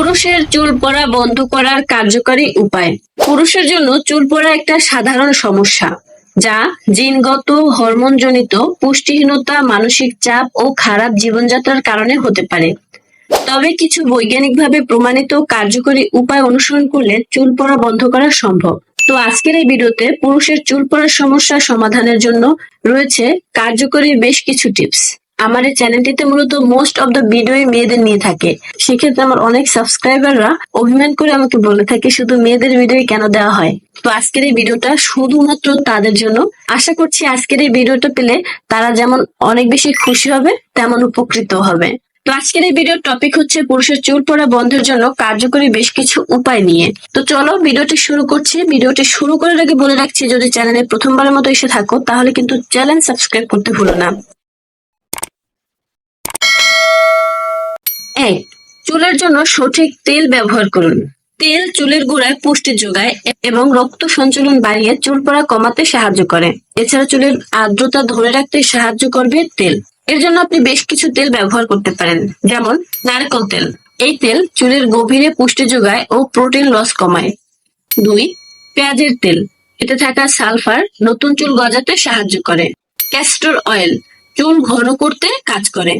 পুরুষের চুল পড়া বন্ধ করার কার্যকরী উপায়। পুরুষের জন্য চুল পড়া একটা সাধারণ সমস্যা, যা জিনগত, হরমোনজনিত, পুষ্টিহীনতা, মানসিক চাপ ও খারাপ জীবনযাত্রার কারণে হতে পারে। তবে কিছু বৈজ্ঞানিকভাবে প্রমাণিত কার্যকরী উপায় অনুসরণ করলে চুল পড়া বন্ধ করা সম্ভব। তো আজকের এই ভিডিওতে পুরুষের চুল পড়ার সমস্যা সমাধানের জন্য রয়েছে কার্যকরী বেশ কিছু টিপস। আমার এই চ্যানেলটিতে মূলত মোস্ট অফ দ্য ভিডিওই মেয়েদের নিয়ে থাকে। সেক্ষেত্রে আমার অনেক সাবস্ক্রাইবাররা অভিমান করে আমাকে বলে থাকে, শুধু মেয়েদের ভিডিও কেন দেওয়া হয়? তো আজকের এই ভিডিওটা শুধুমাত্র তাদের জন্য। আশা করছি আজকের এই ভিডিওটা পেলে তারা যেমন অনেক বেশি খুশি হবে, তেমন উপকৃত হবে। তো আজকের এই ভিডিওর টপিক হচ্ছে পুরুষের চুল পড়া বন্ধের জন্য কার্যকরী বেশ কিছু উপায় নিয়ে। তো চলো ভিডিওটি শুরু করছি। ভিডিওটি শুরু করার আগে বলে রাখছি, যদি চ্যানেলে প্রথমবারের মতো এসে থাকো, তাহলে কিন্তু চ্যানেল সাবস্ক্রাইব করতে ভুলো না এক চুলের জন্য সঠিক তেল ব্যবহার করুন। তেল চুলের গোড়ায় পুষ্টি যোগায় এবং রক্ত সঞ্চালন বাড়িয়ে চুল পড়া কমাতে সাহায্য করে। এছাড়া চুলের আর্দ্রতা ধরে রাখতে সাহায্য করবে তেল। এর জন্য আপনি বেশ কিছু তেল ব্যবহার করতে পারেন, যেমন নারকেল তেল। এই তেল চুলের গভীরে পুষ্টি যোগায় ও প্রোটিন লস কমায়। দুই, পেঁয়াজের তেল। এতে থাকা সালফার নতুন চুল গজাতে সাহায্য করে। ক্যাস্টর অয়েল চুল ঘন করতে কাজ করে।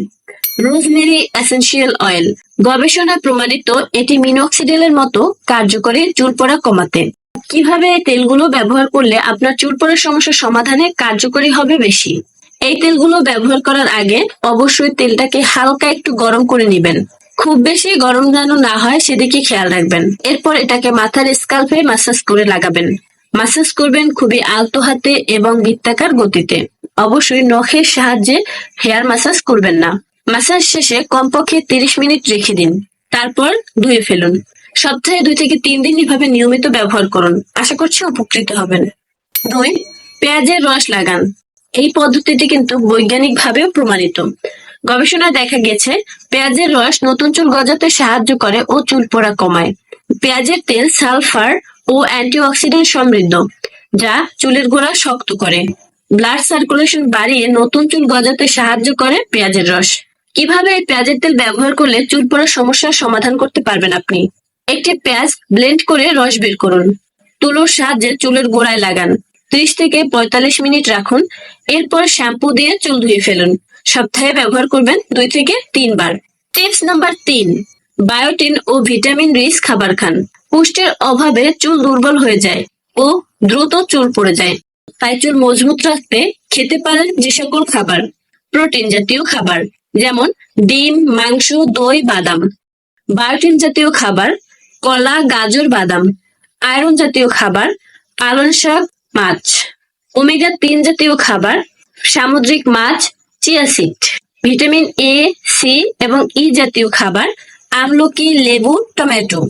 রোজমেরি এসেনশিয়াল অয়েল গবেষণায় প্রমাণিত এটি মিনোক্সিডিলের মতো কার্যকরী চুল পড়া কমাতে। কীভাবে এই তেলগুলো ব্যবহার করলে আপনার চুল পড়ার সমস্যার সমাধানে কার্যকরী হবে বেশি? এই তেলগুলো ব্যবহার করার আগে অবশ্যই তেলটাকে হালকা একটু গরম করে নেবেন। খুব বেশি গরম যেন না হয় সেদিকে খেয়াল রাখবেন। এরপর এটাকে মাথার স্কাল্পে মাসাজ করে লাগাবেন। মাসাজ করবেন খুবই আলতো হাতে এবং বৃত্তাকার গতিতে। অবশ্যই নখের সাহায্যে হেয়ার মাসাজ করবেন না। ম্যাসাজ শেষে কমপক্ষে তিরিশ মিনিট রেখে দিন। তারপর ধুয়ে ফেলুন। সপ্তাহে দুই থেকে তিন দিন এভাবে নিয়মিত ব্যবহার করুন। আশা করছি উপকৃত হবেন। দুই, পেঁয়াজের রস লাগান। এই পদ্ধতিটি কিন্তু বৈজ্ঞানিক ভাবেও প্রমাণিত। গবেষণায় দেখা গেছে, পেঁয়াজের রস নতুন চুল গজাতে সাহায্য করে ও চুল পোড়া কমায়। পেঁয়াজের তেল সালফার ও অ্যান্টিঅক্সিডেন্ট সমৃদ্ধ, যা চুলের গোড়া শক্ত করে। ব্লাড সার্কুলেশন বাড়িয়ে নতুন চুল গজাতে সাহায্য করে পেঁয়াজের রস। কীভাবে এই পেঁয়াজের তেল ব্যবহার করলে চুল পড়ার সমস্যার সমাধান করতে পারবেন আপনি? একটি পেঁয়াজ ব্লেন্ড করে রস বের করুন। তুলোর সাহায্যে চুলের গোড়ায় লাগান। ত্রিশ থেকে পঁয়তাল্লিশ মিনিট রাখুন। এরপর শ্যাম্পু দিয়ে চুল ধুয়ে ফেলুন। সপ্তাহে ব্যবহার করবেন দুই থেকে তিনবার। টিপস নাম্বার তিন, বায়োটিন ও ভিটামিন রিচ খাবার খান। পুষ্টির অভাবে চুল দুর্বল হয়ে যায় ও দ্রুত চুল পড়ে যায়। তাই চুল মজবুত রাখতে খেতে পারেন যে সকল খাবার। প্রোটিন জাতীয় খাবার। যেমন ডিম, মাংস, দই, বাদাম। বায়োটিন জাতীয় খাবার, কলা, গাজর, বাদাম। আয়রন জাতীয় খাবার, পালং শাক, মাছ। ওমেগা তিন জাতীয় খাবার, সামুদ্রিক মাছ, chia seed. Vitamin A, C এবং ই জাতীয় খাবার, আমলকি, লেবু, টমেটো।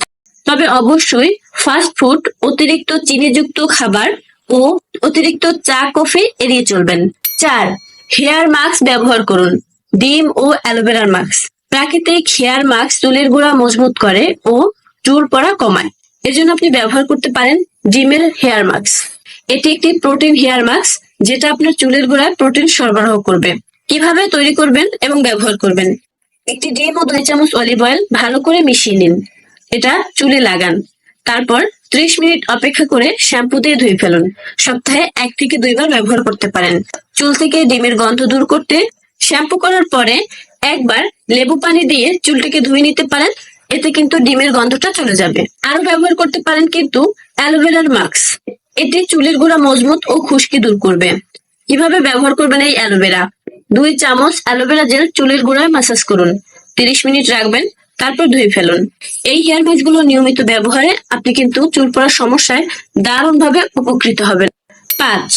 তবে অবশ্যই ফাস্ট ফুড, অতিরিক্ত চিনিযুক্ত খাবার ও অতিরিক্ত চা, কফি এড়িয়ে চলবেন। চার, হেয়ার মাস্ক ব্যবহার করুন। ডিম ও অ্যালোভেরার মাস্ক। প্রাকৃতিক হেয়ার মাস্ক চুলের গোড়া মজবুত করে ও চুল পড়া কমায়। এজন্য আপনি ব্যবহার করতে পারেন ডিমের হেয়ার মাস্ক। এটি একটি প্রোটিন হেয়ার মাস্ক, যেটা আপনার চুলের গোড়ায় প্রোটিন সরবরাহ করবে। কীভাবে তৈরি করবেন এবং ব্যবহার করবেন? একটি ডিম ও দুই চামচ অলিভ অয়েল ভালো করে মিশিয়ে নিন। এটা চুলে লাগান। তারপর ত্রিশ মিনিট অপেক্ষা করে শ্যাম্পু দিয়ে ধুয়ে ফেলুন। সপ্তাহে এক থেকে দুইবার ব্যবহার করতে পারেন। চুল থেকে ডিমের গন্ধ দূর করতে শ্যাম্পু করার পরে একবার লেবু পানি দিয়ে চুলটাকে ধুয়ে নিতে পারেন, এতে কিন্তু ডিমের গন্ধটা চলে যাবে। আরও ব্যবহার করতে পারেন কিন্তু অ্যালোভেরার মাস্ক। এটি চুলের গোড়া মজবুত ও খুশকি দূর করবে। কীভাবে ব্যবহার করবেন এই অ্যালোভেরা? দুই চামচ অ্যালোভেরা জেল চুলের গোড়ায় মাসাজ করুন। তিরিশ মিনিট রাখবেন, তারপর ধুয়ে ফেলুন। এই হেয়ার মাস্কগুলো নিয়মিত ব্যবহারে আপনি কিন্তু চুল পড়ার সমস্যায় দারুণ ভাবে উপকৃত হবেন। পাঁচ,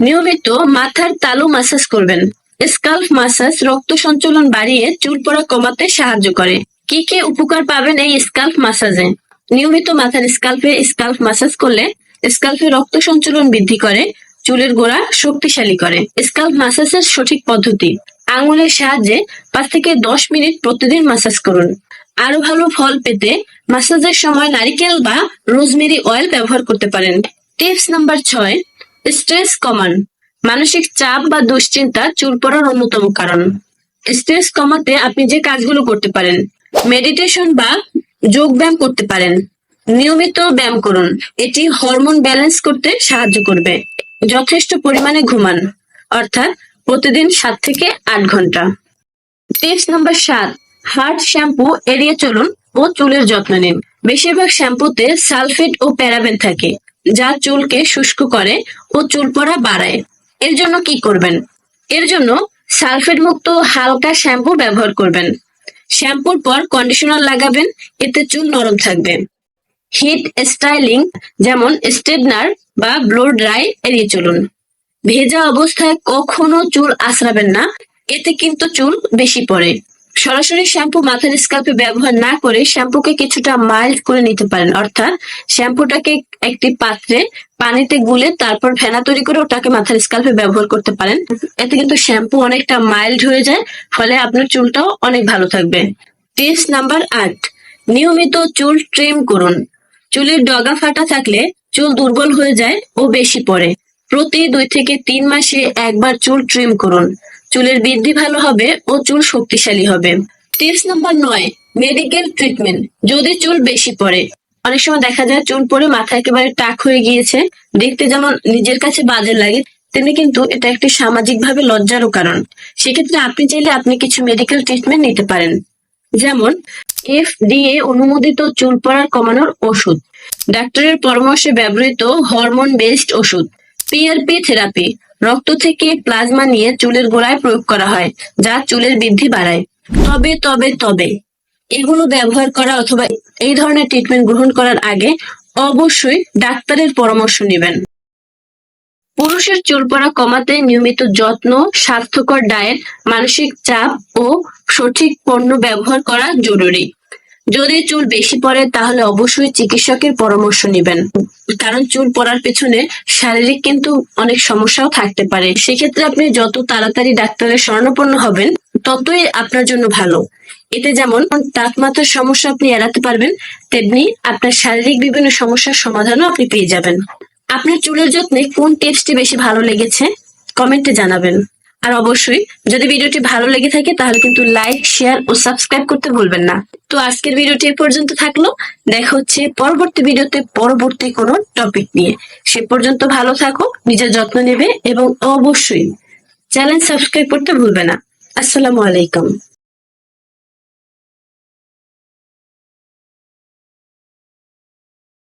নিয়মিত মাথার তালু মাসাজ করবেন। স্কাল্প মাসাজ রক্ত সঞ্চালন বাড়িয়ে চুল পড়া কমাতে সাহায্য করে। কি কি উপকার পাবেন এই স্কাল্প মাসাজে? নিয়মিত মাথার স্কাল্পে স্কাল্প মাসাজ করলে স্কাল্পে রক্ত সঞ্চালন বৃদ্ধি করে, চুলের গোড়া শক্তিশালী করে। স্কাল্প ম্যাসাজের সঠিক পদ্ধতি। আঙুলের সাহায্যে পাঁচ থেকে দশ মিনিট প্রতিদিন মাসাজ করুন। আরও ভালো ফল পেতে মাসাজের সময় নারিকেল বা রোজমেরি অয়েল ব্যবহার করতে পারেন। টিপস নাম্বার ছয়, স্ট্রেস কমান। মানসিক চাপ বা দুশ্চিন্তা চুল পড়ার অন্যতম কারণ। স্ট্রেস কমাতে আপনি যে কাজগুলো করতে পারেন, মেডিটেশন বা যোগ ব্যায়াম করতে পারেন। নিয়মিত ব্যায়াম করুন, এটি হরমোন ব্যালেন্স করতে সাহায্য করবে। যথেষ্ট পরিমাণে ঘুমান, অর্থাৎ প্রতিদিন সাত থেকে আট ঘণ্টা। টিপস নাম্বার সাত, হার্ড শ্যাম্পু এড়িয়ে চলুন ও চুলের যত্ন নিন। বেশিরভাগ শ্যাম্পুতে সালফেট ও প্যারাবেন থাকে, যা চুলকে শুষ্ক করে ও চুল পড়া বাড়ায়। এর জন্য কি করবেন? এর জন্য সালফেট মুক্ত হালকা শ্যাম্পু ব্যবহার করবেন। শ্যাম্পুর পর কন্ডিশনার লাগাবেন, এতে চুল নরম থাকবে। হিট স্টাইলিং যেমন স্ট্রেটনার বা ব্লো ড্রাই এড়িয়ে চলুন। ভেজা অবস্থায় কখনো চুল আঁচড়াবেন না, এতে কিন্তু চুল বেশি পড়ে। সরাসরি শ্যাম্পু মাথার স্কাল্পে ব্যবহার না করে শ্যাম্পুকে কিছুটা মাইল্ড করে নিতে পারেন। অর্থাৎ শ্যাম্পুটাকে একটি পাত্রে পানিতে গুলে তারপর ফেনা তৈরি করে ওটাকে মাথার স্কাল্পে ব্যবহার করতে পারেন। এতে কিন্তু শ্যাম্পু অনেকটা মাইল্ড হয়ে যায়, ফলে আপনার চুলটাও অনেক ভালো থাকবে। টিপস নাম্বার আট, নিয়মিত চুল ট্রিম করুন। চুলের ডগা ফাটা থাকলে চুল দুর্বল হয়ে যায় ও বেশি পড়ে। প্রতি দুই থেকে তিন মাসে একবার চুল ট্রিম করুন। চুলের বৃদ্ধি ভালো হবে ও চুল শক্তিশালী হবে। টিপস নাম্বার নয় মেডিকেল ট্রিটমেন্ট যদি চুল বেশি পড়ে। অনেক সময় দেখা যায় চুল পড়ে মাথা একেবারে টাক হয়ে গিয়েছে, দেখতে যেমন নিজের কাছে বাজে লাগে, তেমনি কিন্তু এটা একটি সামাজিক ভাবে লজ্জারও কারণ। সেক্ষেত্রে আপনি চাইলে আপনি কিছু মেডিকেল ট্রিটমেন্ট নিতে পারেন। যেমন এফ এফডিএ অনুমোদিত চুল পড়ার কমানোর ওষুধ। ডাক্তারের পরামর্শে ব্যবহৃত হরমোন বেসড ওষুধ পিআরপি থেরাপি রক্ত থেকে প্লাজমা নিয়ে চুলের গোড়ায় প্রয়োগ করা হয়, যা চুলের বৃদ্ধি বাড়ায়। তবে তবে তবে, এগুলো ব্যবহার করা অথবা এই ধরনের ট্রিটমেন্ট গ্রহণ করার আগে অবশ্যই ডাক্তারের পরামর্শ নেবেন। পুরুষের চুল পড়া কমাতে নিয়মিত যত্ন, স্বাস্থ্যকর ডায়েট মানসিক চাপ ও সঠিক পণ্য ব্যবহার করা জরুরি। যদি চুল বেশি পড়ে, তাহলে অবশ্যই চিকিৎসকের পরামর্শ নেবেন। কারণ চুল পড়ার পেছনে শারীরিক কিন্তু অনেক সমস্যাও থাকতে পারে। সেক্ষেত্রে আপনি যত তাড়াতাড়ি ডাক্তারের শরণাপন্ন হবেন, ততই আপনার জন্য ভালো। এতে যেমন তাপমাত্রার সমস্যা আপনি এড়াতে পারবেন, তেমনি আপনার শারীরিক বিভিন্ন সমস্যার সমাধানও আপনি পেয়ে যাবেন। আপনার চুলের যত্নে কোন টিপসটি বেশি ভালো লেগেছে? কমেন্টে জানাবেন। আর অবশ্যই যদি ভিডিওটি ভালো লেগে থাকে তাহলে কিন্তু লাইক, শেয়ার ও সাবস্ক্রাইব করতে ভুলবেন না। তো আজকের ভিডিওটি পর্যন্ত থাকল। দেখা হচ্ছে পরবর্তী ভিডিওতে পরবর্তী কোনো টপিক নিয়ে। সে পর্যন্ত ভালো থাকো, নিজের যত্ন নেবে এবং অবশ্যই চ্যানেল সাবস্ক্রাইব করতে ভুলবে না। আসসালামু আলাইকুম।